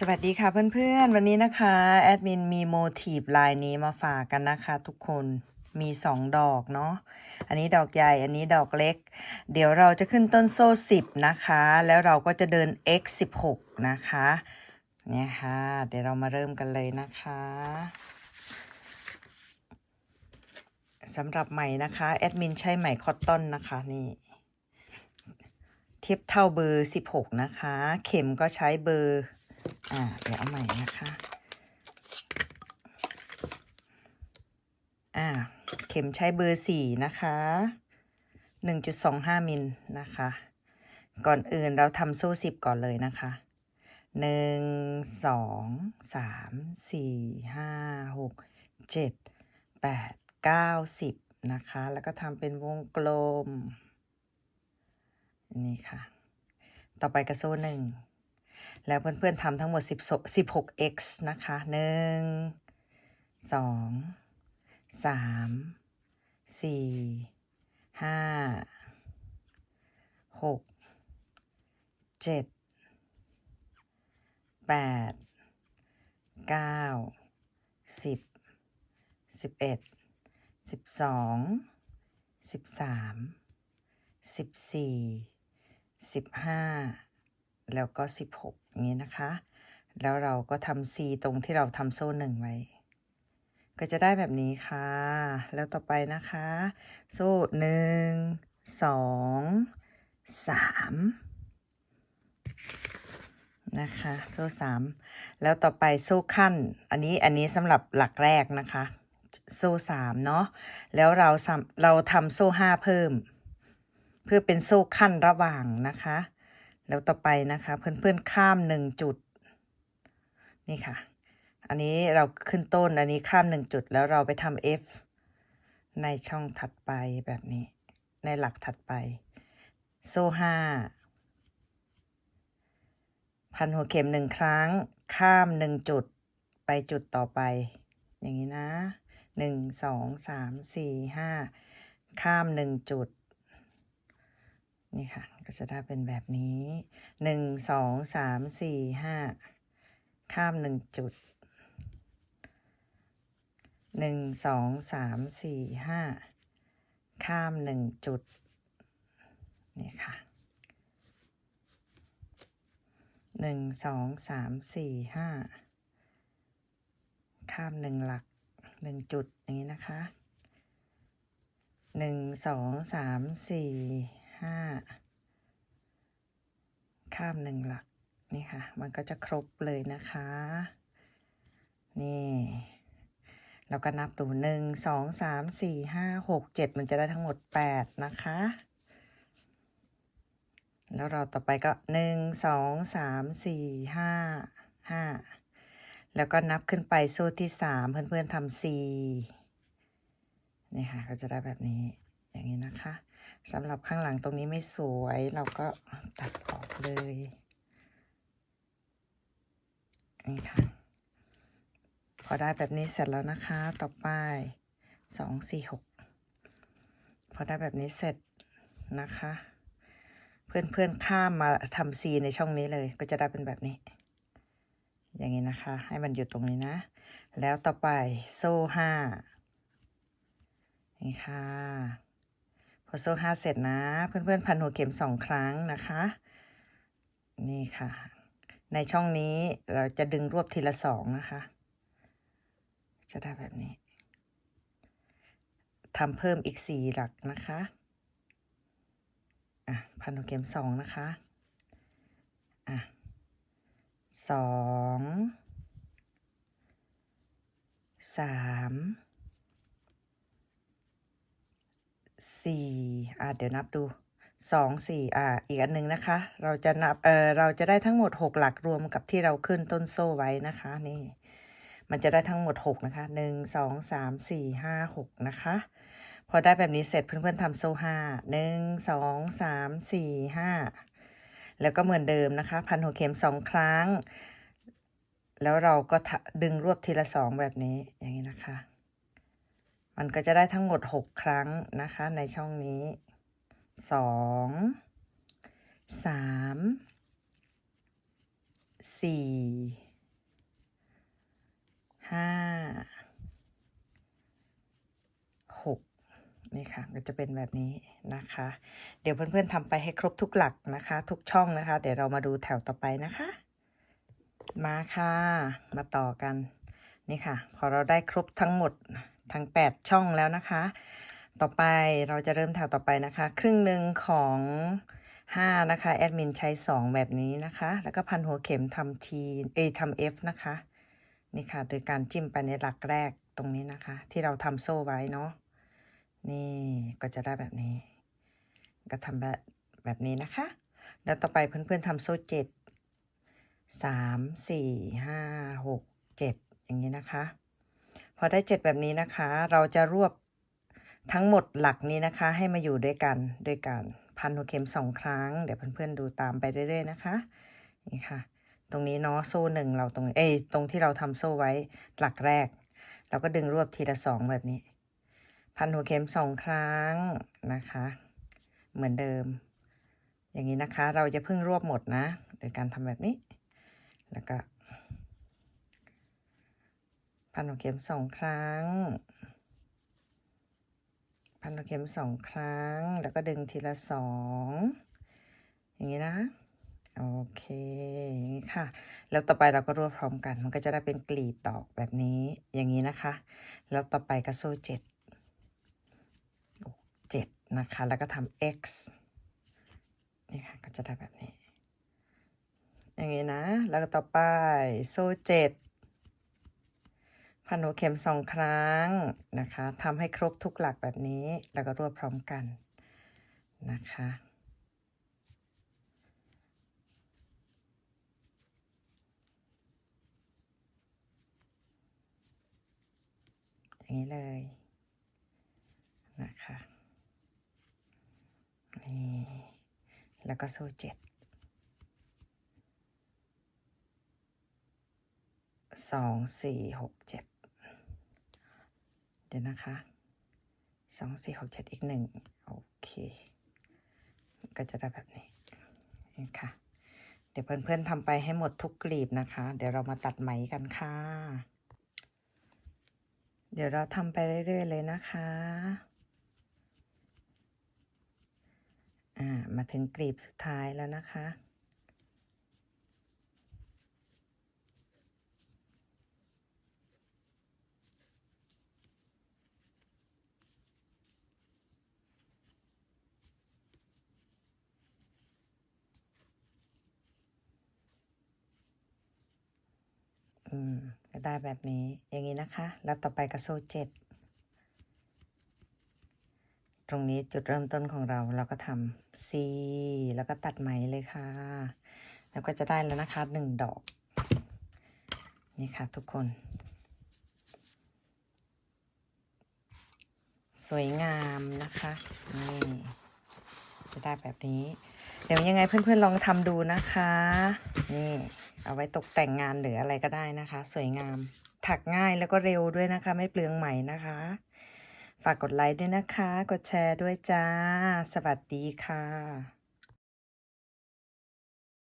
สวัสดีค่ะเพื่อนๆ วันนี้นะคะแอดมินมีโมทีฟลายนี้มาฝากกันนะคะทุกคนมีสองดอกเนาะอันนี้ดอกใหญ่อันนี้ดอกเล็ก เดี๋ยวเราจะขึ้นต้นโซ่10นะคะ แล้วเราก็จะเดิน x 16นะคะเนี่ยค่ะ เดี๋ยวเรามาเริ่มกันเลยนะคะสำหรับไหมนะคะแอดมินใช้ไหมคอตตอนนะคะนี่เทียบเท่าเบอร์16นะคะ เข็มก็ใช้เบอร์ อ่าเดี๋ยวเอาใหม่นะคะ อ่า เข็มใช้เบอร์4นะคะ1.25มิลนะคะ ก่อนอื่นเราทำโซ่10ก่อนเลยนะคะ1 2 3 4 5 6 7 8 9 10นะคะ แล้วก็ทำเป็นวงกลม นี่ค่ะ ต่อไปกระโซ่หนึ่ง แล้วเพื่อนๆทำทั้งหมด10 16 x นะคะหนึ่งสองสามสี่ห้าหกเจ็ดแปดเก้าสิบสิบเอ็ดสิบสองสิบสามสิบสี่สิบห้าแล้วก็สิบหก อย่างนี้นะคะ แล้วเราก็ทำ C ตรงที่เราทำโซ่หนึ่งไว้ ก็จะได้แบบนี้ค่ะ แล้วต่อไปนะคะ โซ่หนึ่งสองสามนะคะ โซ่สามแล้วต่อไปโซ่ขั้น อันนี้อันนี้สำหรับหลักแรกนะคะ โซ่สามเนาะแล้วเราทำเราทำโซ่ห้าเพิ่ม เพื่อเป็นโซ่ขั้นระหว่างนะคะ แล้วต่อไปนะคะ เพื่อนๆข้ามหนึ่งจุด นี่ค่ะ อันนี้เราขึ้นต้นอันนี้ข้ามหนึ่งจุดแล้วเราไปทำ F ในช่องถัดไปแบบนี้ ในหลักถัดไป โซ่ห้าพันหัวเข็มหนึ่งครั้ง ข้ามหนึ่งจุดไปจุดต่อไป อย่างนี้นะหนึ่งสองสามสี่ห้าข้ามหนึ่งจุด นี่ค่ะ ก็จะได้เป็นแบบนี้หนึ่งสองสามสี่ห้าข้ามหนึ่งจุดหนึ่งสองสามสี่ห้าข้ามหนึ่งจุดนี่ค่ะหนึ่งสองสามสี่ห้าข้ามหนึ่งหลักหนึ่งจุดอย่างนี้นะคะหนึ่งสองสามสี่ ห้าข้ามหนึ่งหลักนี่ค่ะ มันก็จะครบเลยนะคะ นี่เราก็นับตัวหนึ่งสองสามสี่ห้าหกเจ็ดมันจะได้ทั้งหมดแปดนะคะ แล้วเราต่อไปก็หนึ่งสองสามสี่ห้าห้าแล้วก็นับขึ้นไปโซ่ที่สามเพื่อนๆทำสี่นี่ค่ะก็จะได้แบบนี้อย่างนี้นะคะ สำหรับข้างหลังตรงนี้ไม่สวยเราก็ตัดออกเลยนี่ค่ะพอได้แบบนี้เสร็จแล้วนะคะ ต่อไปสองสี่หกพอได้แบบนี้เสร็จนะคะ เพื่อนๆข้ามมาทำ C ในช่องนี้เลยก็จะได้เป็นแบบนี้ อย่างนี้นะคะ ให้มันอยู่ตรงนี้นะ แล้วต่อไปโซ่ห้านี่ค่ะ โซ่ห้าเสร็จนะ เพื่อนๆพันหัวเข็มสองครั้งนะคะ นี่ค่ะ ในช่องนี้เราจะดึงรวบทีละสองนะคะ จะได้แบบนี้ทำเพิ่มอีกสี่หลักนะคะอะพันหัวเข็มสองนะคะอะสองสาม สี่อะเดี๋ยวนับดูสองสี่อะอีกอันหนึ่งนะคะ เราจะนับ เออเราจะได้ทั้งหมดหกหลักรวมกับที่เราขึ้นต้นโซ่ไว้นะคะ นี่ มันจะได้ทั้งหมดหกนะคะหนึ่งสองสามสี่ห้าหกนะคะ พอได้แบบนี้เสร็จเพื่อนๆทำโซ่ห้าหนึ่งสองสามสี่ห้าแล้วก็เหมือนเดิมนะคะ พันหัวเข็มสองครั้ง แล้วเราก็ดึงรวบทีละสองแบบนี้ อย่างนี้นะคะ มันก็จะได้ทั้งหมดหกครั้งนะคะในช่องนี้สองสามสี่ห้าหกนี่ค่ะ ก็จะเป็นแบบนี้นะคะ เดี๋ยวเพื่อนๆทำไปให้ครบทุกหลักนะคะ ทุกช่องนะคะ เดี๋ยวเรามาดูแถวต่อไปนะคะ มาค่ะ มาต่อกัน นี่ค่ะ พอเราได้ครบทั้งหมด ทั้ง 8 ช่องแล้วนะคะ ต่อไปเราจะเริ่มแถวต่อไปนะคะ ครึ่งหนึ่งของ 5 นะคะ แอดมินใช้ 2 แบบนี้นะคะ แล้วก็พันหัวเข็มทำทีเอทำ F นะคะ นี่ค่ะ โดยการจิ้มไปในหลักแรกตรงนี้นะคะ ที่เราทำโซ่ไว้เนาะ นี่ก็จะได้แบบนี้ ก็ทำแบบแบบนี้นะคะ แล้วต่อไปเพื่อนๆทำโซ่เจ็ดสามสี่ห้าหกเจ็ดอย่างนี้นะคะ อได้เจ็ดแบบนี้นะคะ เราจะรวบทั้งหมดหลักนี้นะคะ ให้มาอยู่ด้วยกันด้วยกันพันหัวเข็มสองครั้ง เดี๋ยวเพื่อนๆดูตามไปเรื่อยๆนะคะนี่ค่ะ ตรงนี้เนาะโซ่หนึ่งเราตรงเอ้ตรงที่เราทำโซ่ไว้หลักแรก เราก็ดึงรวบทีละสองแบบนี้ พันหัวเข็มสองครั้งนะคะ เหมือนเดิม อย่างนี้นะคะ เราจะเพิ่งรวบหมดนะ โดยการทำแบบนี้ แล้วก็ พันหัวเข็มสองครั้ง พันหัวเข็มสองครั้ง แล้วก็ดึงทีละสองอย่างนี้นะโอเค อย่างนี้ค่ะ แล้วต่อไปเราก็รวบพร้อมกัน มันก็จะได้เป็นกลีบดอกแบบนี้ อย่างนี้นะคะ แล้วต่อไปก็โซ่เจ็ดเจ็ดนะคะ แล้วก็ทำ x นี่ค่ะ ก็จะได้แบบนี้ อย่างนี้นะ แล้วก็ต่อไปโซ่เจ็ด พันหัวเข็มสองครั้งนะคะทำให้ครบทุกหลักแบบนี้แล้วก็รวบพร้อมกันนะคะ อย่างนี้เลยนะคะนี่แล้วก็โซ่เจ็ดสองสี่หกเจ็ด ดี๋ยวนะคะสองสี่หกเจ็ดอีกหนึ่งโอเค ก็จะได้แบบนี้นี่ค่ะ เดี๋ยวเพื่อนๆทำไปให้หมดทุกกลีบนะคะ เดี๋ยวเรามาตัดไหมกันค่ะ เดี๋ยวเราทำไปเรื่อยๆเลยนะคะอ่ามาถึงกลีบสุดท้ายแล้วนะคะ อืมก็ได้แบบนี้อย่างนี้นะคะ แล้วต่อไปก็โซ่เจ็ดตรงนี้จุดเริ่มต้นของเราเราก็ทำ C แล้วก็ตัดไหมเลยค่ะ แล้วก็จะได้แล้วนะคะหนึ่งดอก นี่ค่ะทุกคน สวยงามนะคะ นี่ จะได้แบบนี้ เดี๋ยวยังไงเพื่อนๆลองทำดูนะคะ นี่เอาไว้ตกแต่งงานหรืออะไรก็ได้นะคะ สวยงาม ถักง่ายแล้วก็เร็วด้วยนะคะ ไม่เปลืองไหมนะคะ ฝากกดไลค์ด้วยนะคะ กดแชร์ด้วยจ้า สวัสดีค่ะ